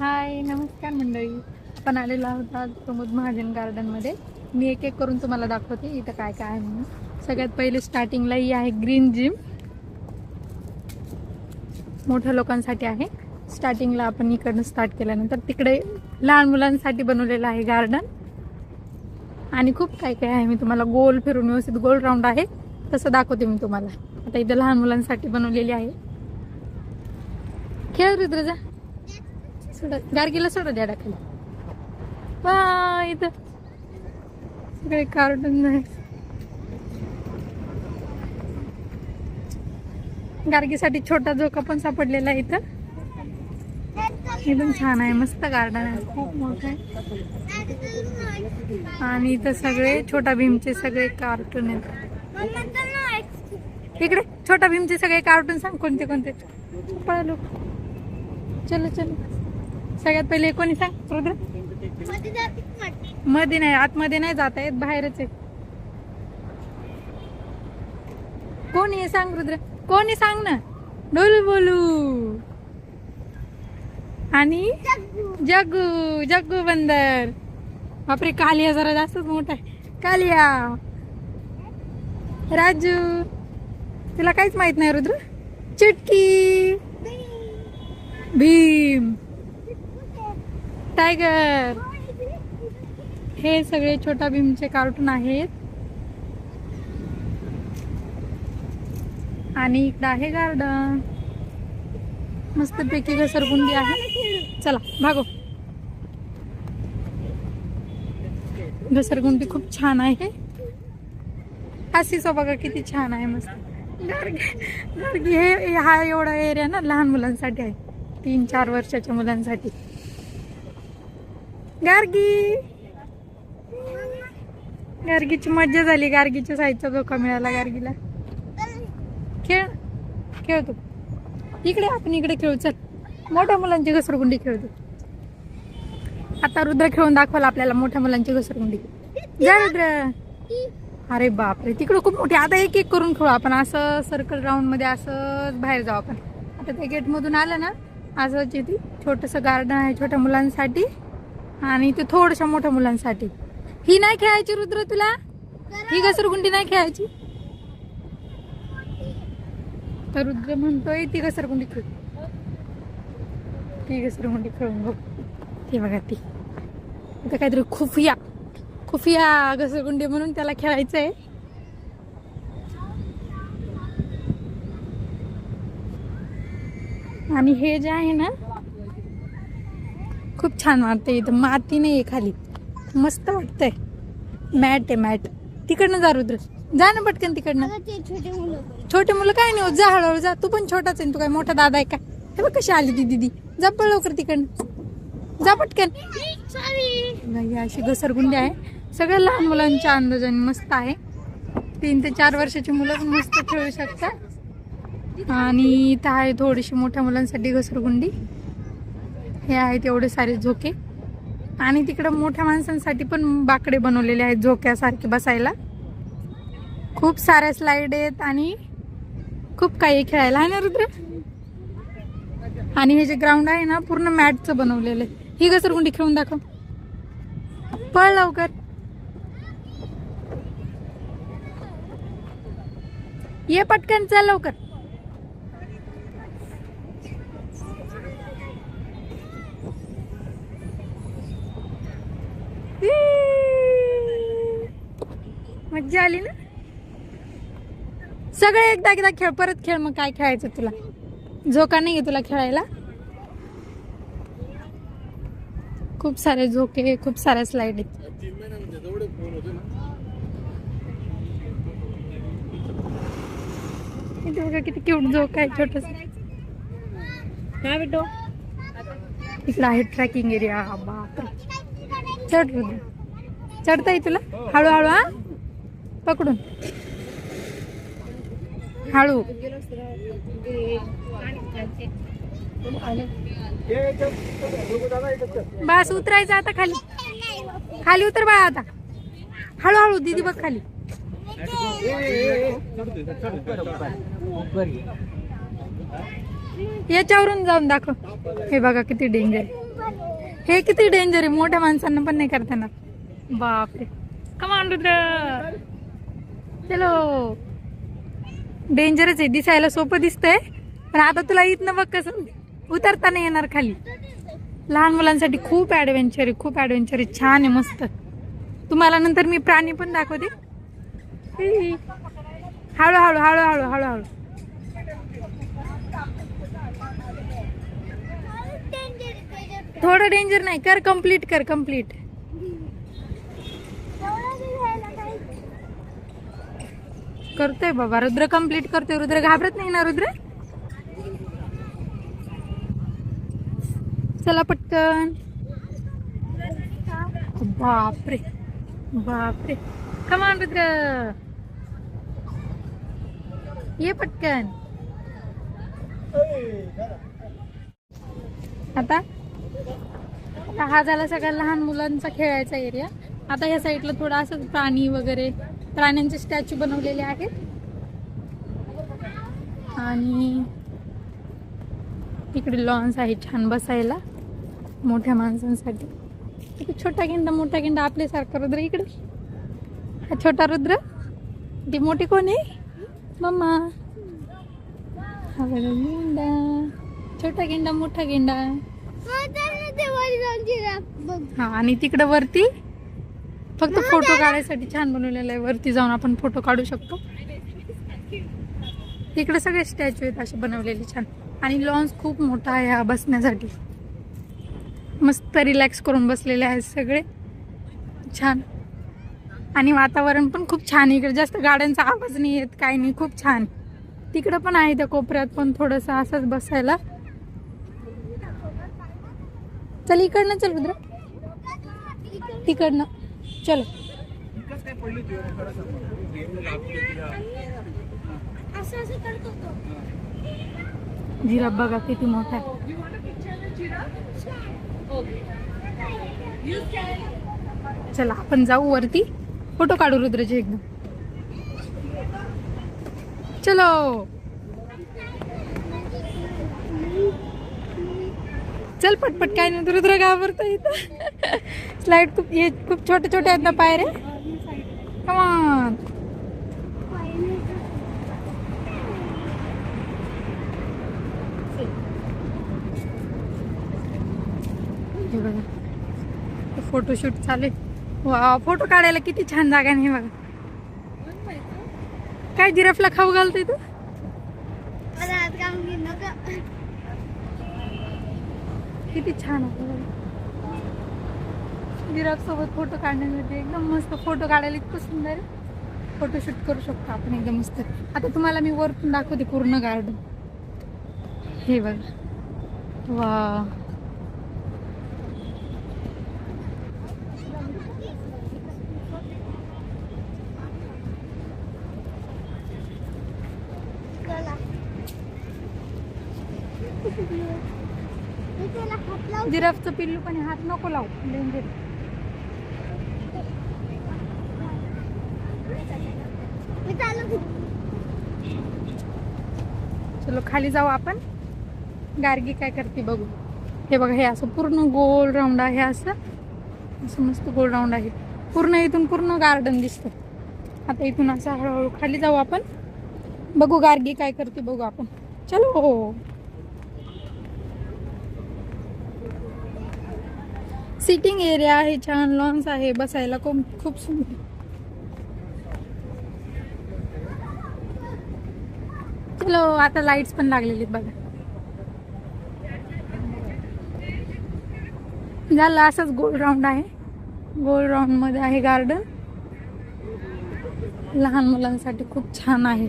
हाय नमस्कार मंडळी. आपण आलेलो आहोत आज प्रमोद महाजन गार्डनमध्ये मी एक एक करून तुम्हाला दाखवते इथं काय काय आहे म्हणून. सगळ्यात पहिले स्टार्टिंगला ही आहे ग्रीन जिम मोठ्या लोकांसाठी आहे. स्टार्टिंगला आपण इकडनं स्टार्ट केल्यानंतर तिकडे लहान मुलांसाठी बनवलेलं आहे गार्डन आणि खूप काय काय आहे मी तुम्हाला गोल फिरून व्यवस्थित गोल राऊंड आहे. तसं दाखवते मी तुम्हाला. आता इथं लहान मुलांसाठी बनवलेली आहे. खेळ रुद्रजा. सोडा गार्गीला सोडा द्या टाकायला. वा इथं. सगळे कार्टून आहे गार्गीसाठी छोटा झोका पण सापडलेला आहे इथं. एकदम छान आहे मस्त गार्डन आहे. खूप मोठं आहे. आणि इथं सगळे छोटा भीमचे सगळे कार्टून आहेत. इकडे छोटा भीमचे सगळे कार्टून सांग कोणते कोणते? पळालो. चलो चलो. सगळ्यात पहिले कोणी सांग रुद्र? मध्ये नाही आतमध्ये नाही जात आहेत बाहेरच आहे कोणी आहे सांग रुद्र? कोणी सांग ना? डोलू बोलू. आणि? जग्गू. जग्गू बंदर. बापरे कालिया जरा जास्तच मोठा आहे. कालिया. राजू. तुला काहीच माहीत नाही रुद्र. चुटकी. भीम. टायगर. हे सगळे छोटा भीमचे कार्टून आहेत. आणि इकडं आहे गार्डन मस्त पैकी घसरगुंडी आहे. चला भागो. घसरगुंडी खूप छान आहे. आशीचा बघा किती छान आहे मस्त. गार्गी हे हा एवढा एरिया ना लहान मुलांसाठी आहे. तीन चार वर्षाच्या मुलांसाठी. गार्गी. गार्गीची मज्जा झाली गार्गीच्या साईजचा धोका मिळाला गार्गीला. खेळ खेळ तू. इकडे आपण इकडे खेळू चल. मोठ्या मुलांची घसरगुंडी खेळतो आता रुद्र खेळून दाखवला आपल्याला मोठ्या मुलांची घसरगुंडी. जा रुद्र. अरे बापरे तिकडं खूप मोठी आता एक एक करून खेळू आपण. असं सर्कल राऊंडमध्ये असं बाहेर जाऊ आपण. आता त्या गेट मधून आलं ना असं ती. छोटस गार्डन आहे छोट्या मुलांसाठी. आणि ते थोडशा मोठ्या मुलांसाठी. ही नाही खेळायची रुद्र तुला? ही घसरगुंडी नाही खेळायची? तर रुद्र म्हणतोय ती घसरगुंडी खेळ. ती घसरगुंडी खेळून बघ. ती बघा ती. आता काहीतरी खुफिया खुफिया घसरगुंडी म्हणून त्याला खेळायचं आहे आणि हे जे आहे ना खूप छान वाटतंय इथं. माती नाही आहे खाली. मस्त वाटतंय. मॅट आहे मॅट. तिकडनं जा रुद्र. जा ना पटकन तिकडनं. छोटे मुलं काय नाही होत. जा हळूहळू जा. तू पण छोटाच आहे तू काय मोठा दादा आहे का? हे बघ कशी आली ती दिदी. जा पळ लवकर तिकडनं. जा पटकन. नाही, अशी घसरगुंडी आहे. सगळ्या लहान मुलांच्या अंदाजाने मस्त आहे. तीन ते चार वर्षाची मुलं पण मस्त खेळू शकतात. आणि इथं आहे थोडीशी मोठ्या मुलांसाठी घसरगुंडी. हे आहेत एवढे सारे झोके. आणि तिकडं मोठ्या माणसांसाठी पण बाकडे बनवलेले आहेत झोक्यासारखे बसायला. खूप साऱ्या स्लाईड आहेत आणि खूप काही खेळायला. आहे ना रुद्र? आणि हे जे ग्राउंड आहे ना पूर्ण मॅटचं बनवलेलं आहे. ही घसरगुंडी खेळून दाखव. पळ लवकर. ये पटकन चल लवकर. मज्जा आली ना? सगळे एकदा एकदा खेळ परत खेळ मग काय खेळायचं तुला? झोका नाही आहे तुला खेळायला? खूप सारे झोके खूप साऱ्या स्लाइड आहेत. इथे बघा किती क्यूट झोक आहे छोटस. काय बेटो. इकडं आहे ट्रॅकिंग एरिया बापरे. चढ चढता येईल तुला? हळूहळू हा? पकडून. हळू. बस उतरायचं आता खाली. खाली उतर बाळा आता. हळूहळू दीदी बघ खाली. याच्यावरून जाऊन दाखव. हे बघा किती डेंजर हे किती डेंजर आहे. मोठ्या माणसांना पण नाही करता येणार. बापरे. कमान रुद्र. चलो. डेंजरच आहे दिसायला सोपं दिसतंय. पण आता तुला इथनं बघ कसं उतरता नाही येणार खाली. लहान मुलांसाठी खूप ॲडव्हेंचर आहे खूप ॲडव्हेंचर आहे. छान आहे मस्त. तुम्हाला नंतर मी प्राणी पण दाखवते. हळूहळू हळूहळू हळूहळू थोडं डेंजर नाही कर कंप्लीट कर कंप्लीट करतोय बाबा. रुद्र कंप्लीट करतोय. रुद्र घाबरत नाही ना रुद्र? चला पटकन. बापरे. बापरे. कमान रुद्र. ये पटकन. आता? हा झाला सगळ्या लहान मुलांचा खेळायचा एरिया आता ह्या साईडला थोडा असं प्राणी वगैरे प्राण्यांचे स्टॅच्यू बनवलेले आहेत. आणि इकडे लॉन्स आहे छान बसायला मोठ्या माणसांसाठी. इथे छोटा गेंडा मोठा गेंडा आपल्यासारखा रुद्र इकडे. हा छोटा रुद्र. ती मोठी कोण आहे? मम्मा. हा बघा गेंडा. छोटा गेंडा मोठा गेंडा. हा आणि तिकडं वरती फक्त फोटो काढायसाठी छान बनवलेलं आहे. वरती जाऊन आपण फोटो काढू शकतो. तिकडे सगळे स्टॅच्यू आहेत असे बनवलेले छान. आणि लॉन्स खूप मोठा आहे हा बसण्यासाठी. मस्त रिलॅक्स करून बसलेले आहेत सगळे. छान. आणि वातावरण पण खूप छान आहे. इकडे जास्त गाड्यांचा आवाज नाही येत काही नाही. खूप छान. तिकडं पण आहे त्या कोपऱ्यात पण थोडंसं असंच बसायला. चल इकडनं चल रुद्र. तिकडनं. चलो. जिराब बघा किती मोठा आहे. चला आपण जाऊ वरती. फोटो काढू रुद्रचे एकदम. चलो. चल पटपट काय नाही रुद्र घाबरतो इथं. स्लाईड खूप हे खूप छोटे छोटे आहेत ना पायऱ्या? कमान बघा फोटोशूट चालेल वा फोटो काढायला किती छान जागा नाही बघा. काय जिराफला खाऊ घालतोय तू? किती छान आहे सोबत फोटो काढण्यासाठी एकदम मस्त फोटो काढायला इतकं सुंदर आहे. फोटोशूट करू शकतो आपण एकदम मस्त. आता तुम्हाला मी वरतून दाखवते पूर्ण गार्डन हे बघा. वा. जिराफचं पिल्लू पण हात नको लावू. डेंजर चलो खाली जाऊ आपण. गार्गी काय करते बघू. हे बघा हे असं पूर्ण गोल राऊंड आहे असं. असं मस्त गोल राऊंड आहे. पूर्ण इथून पूर्ण गार्डन दिसतं. आता इथून असं हळूहळू खाली जाऊ आपण. बघू गार्गी काय करते बघू आपण. चलो. सिटिंग एरिया आहे छान लॉन्स आहे बसायला खूप खूप सुंदर. चलो आता लाईट्स पण लागलेली आहेत बघा. झालं असंच गोल राऊंड आहे. गोल राऊंडमध्ये आहे गार्डन लहान मुलांसाठी खूप छान आहे.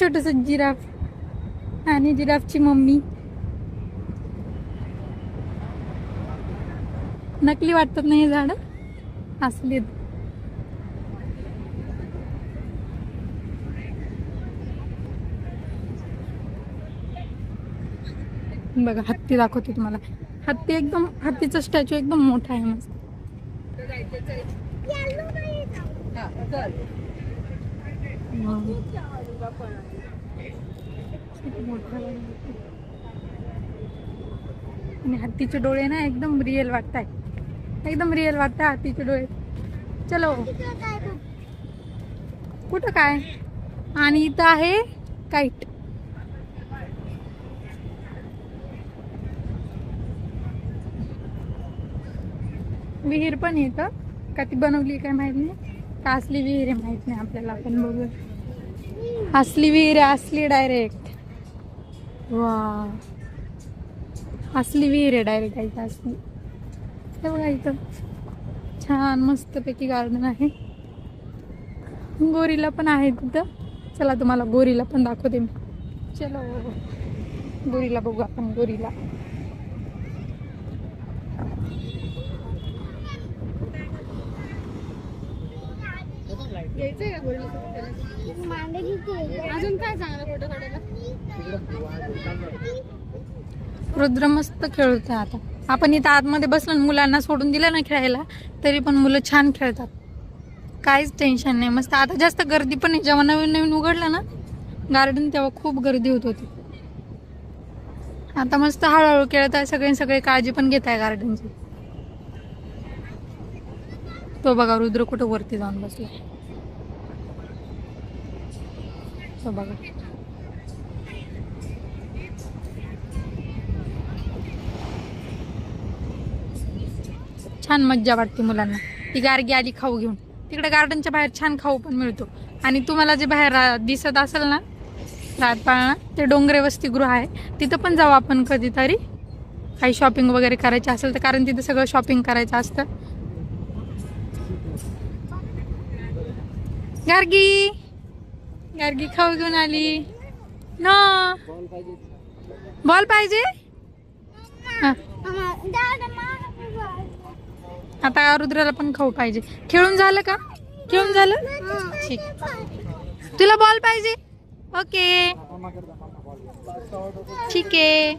छोटस जिराफ. आणि जिराफची मम्मी. नकली वाटतात नाही हे झाड? असली बघा हत्ती दाखवते तुम्हाला. हत्ती एकदम हत्तीचा स्टॅच्यू एकदम मोठा आहे मस्त. आणि हत्तीचे डोळे ना एकदम रिअल वाटत आहे एकदम रिअल वाटत हातीचे डोळे. चलो. कुठं काय? आणि इथं आहे काईट विहीर पण येतं का ती बनवली काय माहीत नाही. का असली विहीर आहे माहीत नाही आपल्याला आपण बघू असली विहीर आहे असली डायरेक्ट वा. असली विहीर आहे डायरेक्ट आहे असली. हे बघा इथं छान मस्तपैकी गार्डन आहे. गोरीला पण आहे तिथं. चला तुम्हाला गोरीला पण दाखवते मी. चलो गोरीला बघू आपण गोरीला. यायचंय का गोरीला अजून काय चांगला फोटो काढायला? रुद्र मस्त खेळतोय आता. आपण इथं आतमध्ये बसलो आणि मुलांना सोडून दिलं ना खेळायला तरी पण मुलं छान खेळतात. काहीच टेन्शन नाही. मस्त आता जास्त गर्दी पण नाही. जेव्हा नवीन नवीन उघडलं ना गार्डन तेव्हा खूप गर्दी होत होती. आता मस्त हळूहळू खेळत आहे सगळे सगळे काळजी पण घेत आहे गार्डनची तो बघा रुद्र कुठं वरती जाऊन बसला. तो बघा. छान मज्जा वाटते मुलांना. ती गार्गी आली खाऊ घेऊन. तिकडे गार्डनच्या बाहेर छान खाऊ पण मिळतो. आणि तुम्हाला जे बाहेर दिसत असेल ना रातपाळणा ते डोंगरे वसतिगृह आहे. तिथं पण जाऊ आपण कधीतरी. काही शॉपिंग वगैरे करायची असेल तर कारण तिथं सगळं शॉपिंग करायचं असतं. गार्गी! गार्गी खाऊ घेऊन आली. ना. बॉल पाहिजे? आता रुद्राला पण खाऊ पाहिजे. खेळून झालं का? खेळून झालं? ठीक. तुला बॉल पाहिजे. ओके. ठीक आहे.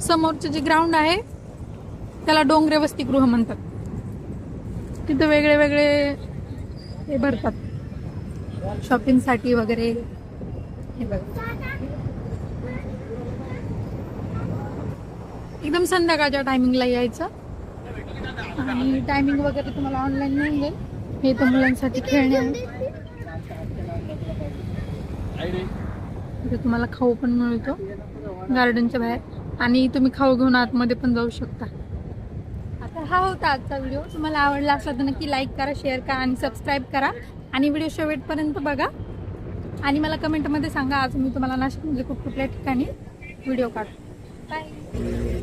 समोरचं जे ग्राउंड आहे त्याला डोंगरे वसतिगृह म्हणतात. तिथं वेगळे वेगळे हे भरतात. शॉपिंगसाठी वगैरे. हे बघा. एकदम संध्याकाळच्या टायमिंगला यायचं. आणि टायमिंग वगैरे तुम्हाला ऑनलाईन मिळून जाईल. हे तर मुलांसाठी खेळणे आहे. तुम्हाला खाऊ पण मिळतो. गार्डनच्या बाहेर. आणि तुम्ही खाऊ घेऊन आतमध्ये पण जाऊ शकता. आता हा होता आजचा व्हिडिओ तुम्हाला आवडला असला तर नक्की लाईक करा शेअर करा आणि सबस्क्राईब करा. आणि व्हिडिओ शेवटपर्यंत बघा. आणि मला कमेंटमध्ये सांगा आज मी तुम्हाला नाशिकमध्ये खूप कुठल्या ठिकाणी व्हिडिओ काढू. बाय